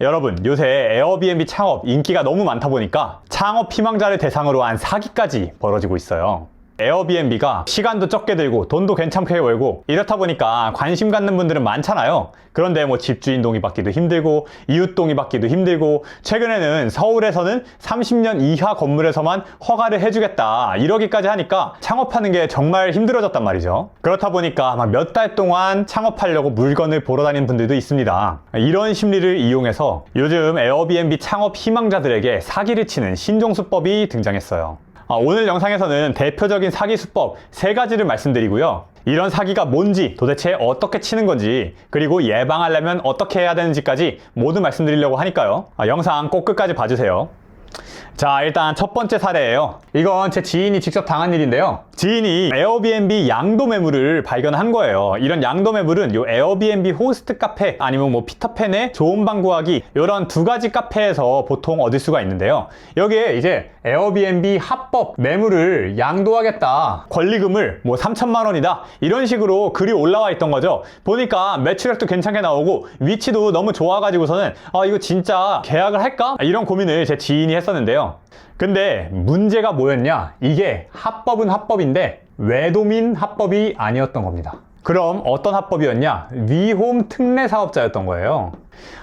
여러분 요새 에어비앤비 창업 인기가 너무 많다 보니까 창업 희망자를 대상으로 한 사기까지 벌어지고 있어요. 에어비앤비가 시간도 적게 들고 돈도 괜찮게 벌고 이렇다 보니까 관심 갖는 분들은 많잖아요. 그런데 뭐 집주인 동의 받기도 힘들고 이웃 동의 받기도 힘들고 최근에는 서울에서는 30년 이하 건물에서만 허가를 해주겠다 이러기까지 하니까 창업하는 게 정말 힘들어졌단 말이죠. 그렇다 보니까 막몇달 동안 창업하려고 물건을 보러 다니는 분들도 있습니다. 이런 심리를 이용해서 요즘 에어비앤비 창업 희망자들에게 사기를 치는 신종수법이 등장했어요. 아, 오늘 영상에서는 대표적인 사기 수법 세 가지를 말씀드리고요. 이런 사기가 뭔지 도대체 어떻게 치는 건지 그리고 예방하려면 어떻게 해야 되는지까지 모두 말씀드리려고 하니까요. 아, 영상 꼭 끝까지 봐주세요. 자, 일단 첫 번째 사례예요. 이건 제 지인이 직접 당한 일인데요. 지인이 에어비앤비 양도 매물을 발견한 거예요. 이런 양도 매물은 요 에어비앤비 호스트 카페 아니면 뭐 피터팬의 좋은 방 구하기 이런 두 가지 카페에서 보통 얻을 수가 있는데요. 여기에 이제 에어비앤비 합법 매물을 양도하겠다. 권리금을 뭐 3천만 원이다. 이런 식으로 글이 올라와 있던 거죠. 보니까 매출액도 괜찮게 나오고 위치도 너무 좋아가지고서는 아 이거 진짜 계약을 할까? 이런 고민을 제 지인이 했었는데요. 근데 문제가 뭐였냐? 이게 합법은 합법인데 외도민 합법이 아니었던 겁니다. 그럼 어떤 합법이었냐? 위홈 특례 사업자였던 거예요.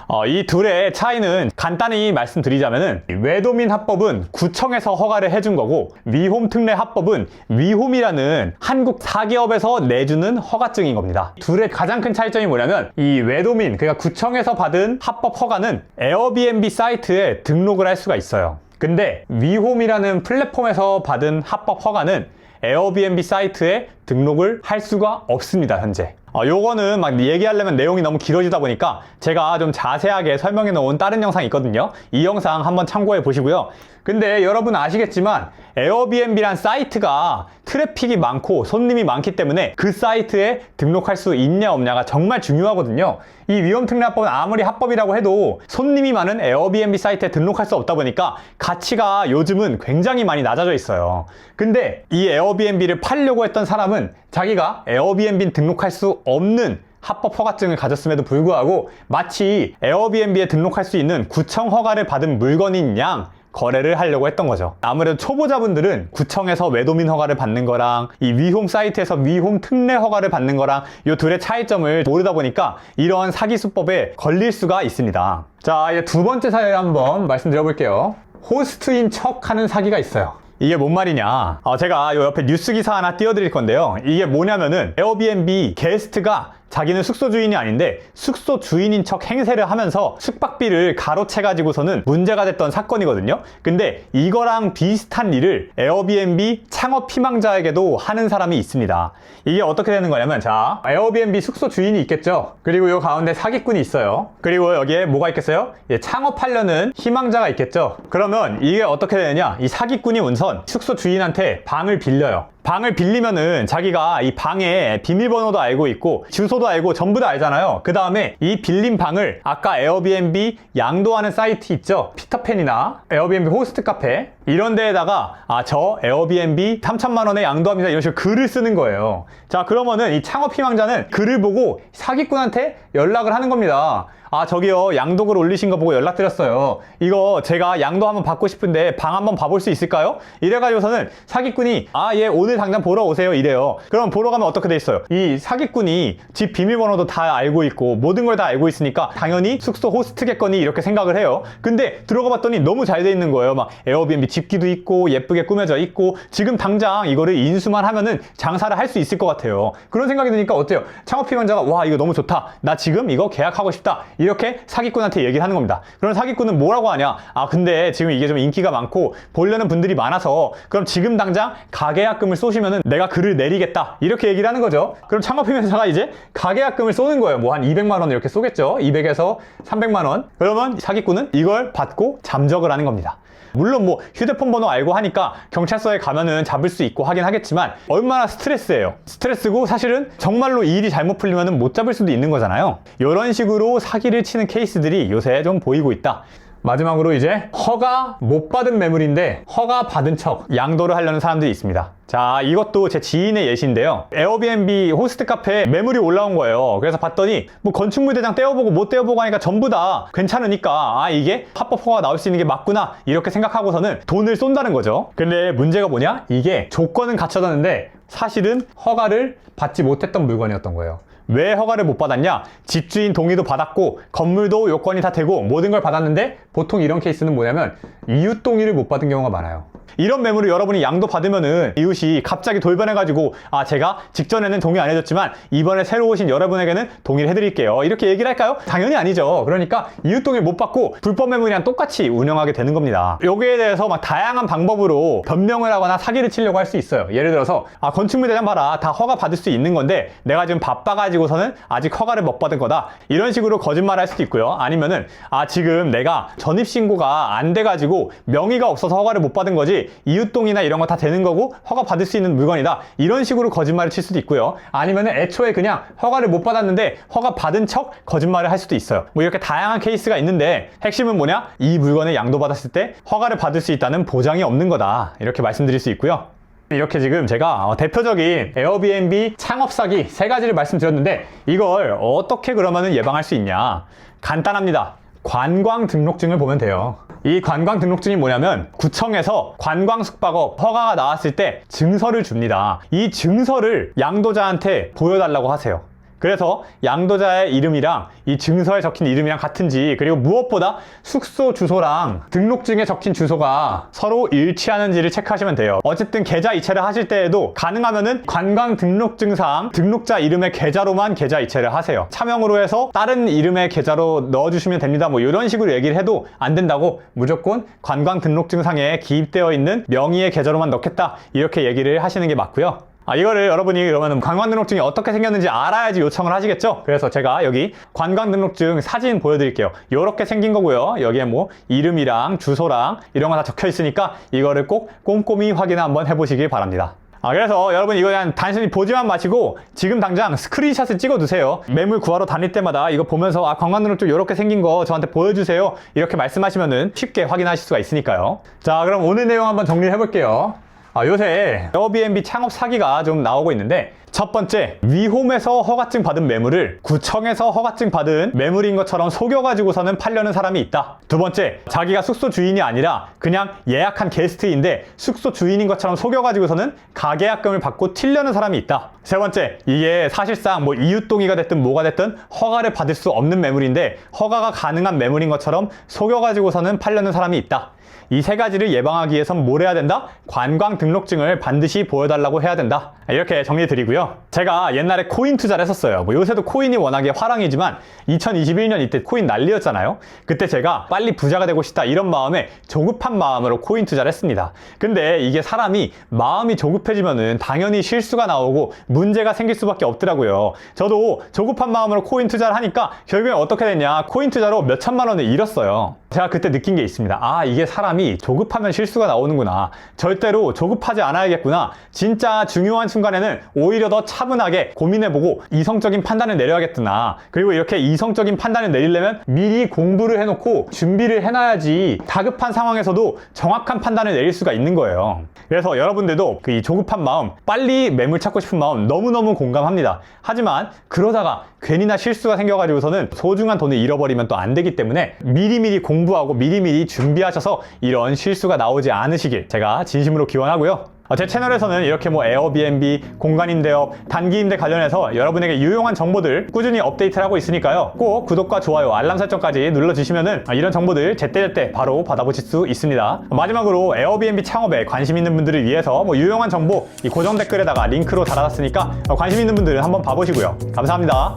어, 이 둘의 차이는 간단히 말씀드리자면은 외도민 합법은 구청에서 허가를 해준 거고 위홈 특례 합법은 위홈이라는 한국 사기업에서 내주는 허가증인 겁니다. 둘의 가장 큰 차이점이 뭐냐면 이 외도민 그러니까 구청에서 받은 합법 허가는 에어비앤비 사이트에 등록을 할 수가 있어요. 근데 위홈이라는 플랫폼에서 받은 합법 허가는 에어비앤비 사이트에 등록을 할 수가 없습니다, 현재. 어, 요거는 막 얘기하려면 내용이 너무 길어지다 보니까 제가 좀 자세하게 설명해 놓은 다른 영상이 있거든요. 이 영상 한번 참고해 보시고요. 근데 여러분 아시겠지만 에어비앤비란 사이트가 트래픽이 많고 손님이 많기 때문에 그 사이트에 등록할 수 있냐 없냐가 정말 중요하거든요. 이 위험특례합법은 아무리 합법이라고 해도 손님이 많은 에어비앤비 사이트에 등록할 수 없다 보니까 가치가 요즘은 굉장히 많이 낮아져 있어요. 근데 이 에어비앤비를 팔려고 했던 사람은 자기가 에어비앤비 등록할 수 없는 합법 허가증을 가졌음에도 불구하고 마치 에어비앤비에 등록할 수 있는 구청 허가를 받은 물건인 양 거래를 하려고 했던 거죠. 아무래도 초보자분들은 구청에서 외도민 허가를 받는 거랑 이 위홈 사이트에서 위홈 특례 허가를 받는 거랑 이 둘의 차이점을 모르다 보니까 이런 사기 수법에 걸릴 수가 있습니다. 자, 이제 두 번째 사례를 한번 말씀드려 볼게요. 호스트인 척 하는 사기가 있어요. 이게 뭔 말이냐? 어, 제가 요 옆에 뉴스 기사 하나 띄워드릴 건데요. 이게 뭐냐면은 에어비앤비 게스트가 자기는 숙소 주인이 아닌데 숙소 주인인 척 행세를 하면서 숙박비를 가로채 가지고서는 문제가 됐던 사건이거든요. 근데 이거랑 비슷한 일을 에어비앤비 창업 희망자에게도 하는 사람이 있습니다. 이게 어떻게 되는 거냐면 자 에어비앤비 숙소 주인이 있겠죠. 그리고 요 가운데 사기꾼이 있어요. 그리고 여기에 뭐가 있겠어요? 예, 창업하려는 희망자가 있겠죠. 그러면 이게 어떻게 되느냐? 이 사기꾼이 우선 숙소 주인한테 방을 빌려요. 방을 빌리면은 자기가 이 방에 비밀번호도 알고 있고 주소도 알고 전부 다 알잖아요. 그 다음에 이 빌린 방을 아까 에어비앤비 양도하는 사이트 있죠? 피터팬이나 에어비앤비 호스트 카페 이런 데에다가 아 저 에어비앤비 3천만 원에 양도합니다 이런 식으로 글을 쓰는 거예요. 자 그러면은 이 창업 희망자는 글을 보고 사기꾼한테 연락을 하는 겁니다. 아 저기요. 양도글 올리신 거 보고 연락드렸어요. 이거 제가 양도 한번 받고 싶은데 방 한번 봐볼 수 있을까요? 이래가지고서는 사기꾼이 아 예 오늘 당장 보러 오세요. 이래요. 그럼 보러 가면 어떻게 돼 있어요? 이 사기꾼이 집 비밀번호도 다 알고 있고 모든 걸 다 알고 있으니까 당연히 숙소 호스트겠거니 이렇게 생각을 해요. 근데 들어가 봤더니 너무 잘 돼 있는 거예요. 막 에어비앤비 집기도 있고 예쁘게 꾸며져 있고 지금 당장 이거를 인수만 하면은 장사를 할 수 있을 것 같아요. 그런 생각이 드니까 어때요? 창업 희망자가 와 이거 너무 좋다. 나 지금 이거 계약하고 싶다 이렇게 사기꾼한테 얘기를 하는 겁니다. 그럼 사기꾼은 뭐라고 하냐? 아, 근데 지금 이게 좀 인기가 많고 보려는 분들이 많아서 그럼 지금 당장 가계약금을 쏘시면은 내가 글을 내리겠다. 이렇게 얘기를 하는 거죠. 그럼 창업회사가 이제 가계약금을 쏘는 거예요. 뭐 한 200만 원 이렇게 쏘겠죠. 200에서 300만 원. 그러면 사기꾼은 이걸 받고 잠적을 하는 겁니다. 물론 뭐 휴대폰 번호 알고 하니까 경찰서에 가면은 잡을 수 있고 하긴 하겠지만 얼마나 스트레스예요. 스트레스고 사실은 정말로 이 일이 잘못 풀리면은 못 잡을 수도 있는 거잖아요. 이런 식으로 사기를 치는 케이스들이 요새 좀 보이고 있다. 마지막으로 이제 허가 못 받은 매물인데 허가 받은 척 양도를 하려는 사람들이 있습니다. 자, 이것도 제 지인의 예시인데요. 에어비앤비 호스트 카페에 매물이 올라온 거예요. 그래서 봤더니 뭐 건축물 대장 떼어보고 못 떼어보고 하니까 전부 다 괜찮으니까 아, 이게 합법 허가 나올 수 있는 게 맞구나. 이렇게 생각하고서는 돈을 쏜다는 거죠. 근데 문제가 뭐냐? 이게 조건은 갖춰졌는데 사실은 허가를 받지 못했던 물건이었던 거예요. 왜 허가를 못 받았냐? 집주인 동의도 받았고 건물도 요건이 다 되고 모든 걸 받았는데 보통 이런 케이스는 뭐냐면 이웃 동의를 못 받은 경우가 많아요. 이런 매물을 여러분이 양도 받으면은 이웃이 갑자기 돌변해가지고 아 제가 직전에는 동의 안 해줬지만 이번에 새로 오신 여러분에게는 동의를 해드릴게요. 이렇게 얘기를 할까요? 당연히 아니죠. 그러니까 이웃 동의를 못 받고 불법 매물이랑 똑같이 운영하게 되는 겁니다. 여기에 대해서 막 다양한 방법으로 변명을 하거나 사기를 치려고 할 수 있어요. 예를 들어서 아 건축물 대장 봐라. 다 허가 받을 수 있는 건데 내가 지금 바빠가지고서는 아직 허가를 못 받은 거다. 이런 식으로 거짓말 할 수도 있고요. 아니면은 아 지금 내가 전입신고가 안 돼가지고 명의가 없어서 허가를 못 받은 거지 이웃동이나 이런 거 다 되는 거고 허가 받을 수 있는 물건이다. 이런 식으로 거짓말을 칠 수도 있고요. 아니면은 애초에 그냥 허가를 못 받았는데 허가 받은 척 거짓말을 할 수도 있어요. 뭐 이렇게 다양한 케이스가 있는데 핵심은 뭐냐? 이 물건을 양도받았을 때 허가를 받을 수 있다는 보장이 없는 거다. 이렇게 말씀드릴 수 있고요. 이렇게 지금 제가 어, 대표적인 에어비앤비 창업 사기 세 가지를 말씀드렸는데 이걸 어떻게 그러면은 예방할 수 있냐? 간단합니다. 관광 등록증을 보면 돼요 이 관광 등록증이 뭐냐면 구청에서 관광 숙박업 허가가 나왔을 때 증서를 줍니다. 이 증서를 양도자한테 보여달라고 하세요 그래서 양도자의 이름이랑 이 증서에 적힌 이름이랑 같은지 그리고 무엇보다 숙소 주소랑 등록증에 적힌 주소가 서로 일치하는지를 체크하시면 돼요. 어쨌든 계좌 이체를 하실 때에도 가능하면은 관광 등록증상 등록자 이름의 계좌로만 계좌 이체를 하세요. 차명으로 해서 다른 이름의 계좌로 넣어주시면 됩니다. 뭐 이런 식으로 얘기를 해도 안 된다고 무조건 관광 등록증상에 기입되어 있는 명의의 계좌로만 넣겠다. 이렇게 얘기를 하시는 게 맞고요 아, 이거를 여러분이 그러면 관광 등록증이 어떻게 생겼는지 알아야지 요청을 하시겠죠? 그래서 제가 여기 관광 등록증 사진 보여드릴게요. 이렇게 생긴 거고요. 여기에 뭐 이름이랑 주소랑 이런 거 다 적혀 있으니까 이거를 꼭 꼼꼼히 확인 한번 해보시길 바랍니다. 아, 그래서 여러분 이거 그냥 단순히 보지만 마시고 지금 당장 스크린샷을 찍어 두세요. 매물 구하러 다닐 때마다 이거 보면서 아, 관광등록증 이렇게 생긴 거 저한테 보여주세요. 이렇게 말씀하시면은 쉽게 확인하실 수가 있으니까요. 자, 그럼 오늘 내용 한번 정리를 해볼게요. 아, 요새 에어비앤비 창업 사기가 좀 나오고 있는데 첫 번째 위홈에서 허가증 받은 매물을 구청에서 허가증 받은 매물인 것처럼 속여가지고서는 팔려는 사람이 있다 두 번째 자기가 숙소 주인이 아니라 그냥 예약한 게스트인데 숙소 주인인 것처럼 속여가지고서는 가계약금을 받고 튀려는 사람이 있다 세 번째 이게 사실상 뭐 이웃동의가 됐든 뭐가 됐든 허가를 받을 수 없는 매물인데 허가가 가능한 매물인 것처럼 속여가지고서는 팔려는 사람이 있다 이 세 가지를 예방하기 위해선 뭘 해야 된다? 관광 등록증을 반드시 보여달라고 해야 된다. 이렇게 정리 드리고요. Ciao. 제가 옛날에 코인 투자를 했었어요. 뭐 요새도 코인이 워낙에 화랑이지만 2021년 이때 코인 난리였잖아요. 그때 제가 빨리 부자가 되고 싶다 이런 마음에 조급한 마음으로 코인 투자를 했습니다. 근데 이게 사람이 마음이 조급해지면은 당연히 실수가 나오고 문제가 생길 수밖에 없더라고요. 저도 조급한 마음으로 코인 투자를 하니까 결국에 어떻게 됐냐? 코인 투자로 몇 천만 원을 잃었어요. 제가 그때 느낀 게 있습니다. 아, 이게 사람이 조급하면 실수가 나오는구나. 절대로 조급하지 않아야겠구나. 진짜 중요한 순간에는 오히려 더 차분하게 고민해보고 이성적인 판단을 내려야겠구나. 그리고 이렇게 이성적인 판단을 내리려면 미리 공부를 해놓고 준비를 해놔야지 다급한 상황에서도 정확한 판단을 내릴 수가 있는 거예요. 그래서 여러분들도 그 이 조급한 마음, 빨리 매물 찾고 싶은 마음 너무너무 공감합니다. 하지만 그러다가 괜히나 실수가 생겨가지고서는 소중한 돈을 잃어버리면 또 안 되기 때문에 미리미리 공부하고 미리미리 준비하셔서 이런 실수가 나오지 않으시길 제가 진심으로 기원하고요. 어, 제 채널에서는 이렇게 뭐 에어비앤비, 공간임대업, 단기임대 관련해서 여러분에게 유용한 정보들 꾸준히 업데이트를 하고 있으니까요. 꼭 구독과 좋아요, 알람 설정까지 눌러주시면은 이런 정보들 제때제때 바로 받아보실 수 있습니다. 마지막으로 에어비앤비 창업에 관심 있는 분들을 위해서 뭐 유용한 정보 이 고정 댓글에다가 링크로 달아놨으니까 관심 있는 분들은 한번 봐보시고요. 감사합니다.